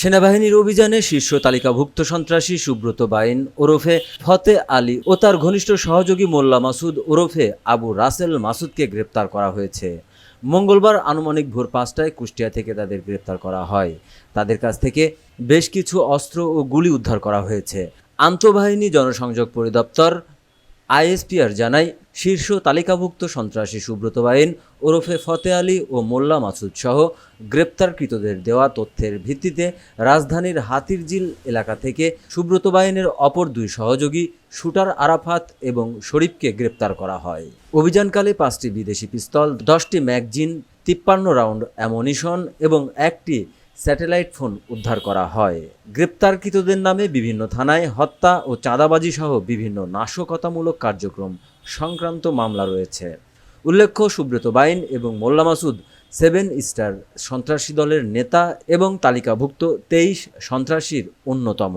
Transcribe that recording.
সেনাবাহিনীর অভিযানে শীর্ষ তালিকাভুক্ত সন্ত্রাসী সুব্রত বাইন ওরফে ফতে আলী ও তার ঘনিষ্ঠ সহযোগী মোল্লা মাসুদ ওরফে আবু রাসেল মাসুদকে গ্রেপ্তার করা হয়েছে। মঙ্গলবার আনুমানিক ভোর পাঁচটায় কুষ্টিয়া থেকে তাদের গ্রেপ্তার করা হয়। তাদের কাছ থেকে বেশ কিছু অস্ত্র ও গুলি উদ্ধার করা হয়েছে। আন্তঃবাহিনী জনসংযোগ পরিদপ্তর আইএসপিআর জানায়, শীর্ষ তালিকাভুক্ত সন্ত্রাসী সুব্রত বাইন ওরফে ফতে আলী ও মোল্লা মাসুদ সহ গ্রেপ্তারকৃতদের দেওয়া তথ্যের ভিত্তিতে রাজধানীর হাতিরঝিল এলাকা থেকে সুব্রত বাইনের অপর দুই সহযোগী শুটার আরাফাত এবং শরীফকে গ্রেপ্তার করা হয়। অভিযানকালে পাঁচটি বিদেশি পিস্তল, দশটি ম্যাগজিন, তিপ্পান্ন রাউন্ড অ্যামনিশন এবং একটি স্যাটেলাইট ফোন উদ্ধার করা হয়। গ্রেপ্তারকৃতদের নামে বিভিন্ন থানায় হত্যা ও চাঁদাবাজি সহ বিভিন্ন নাশকতামূলক কার্যক্রম সংক্রান্ত মামলা রয়েছে। উল্লেখ্য, সুব্রত বাইন এবং মোল্লা মাসুদ সেভেন স্টার সন্ত্রাসী দলের নেতা এবং তালিকাভুক্ত তেইশ সন্ত্রাসীর অন্যতম।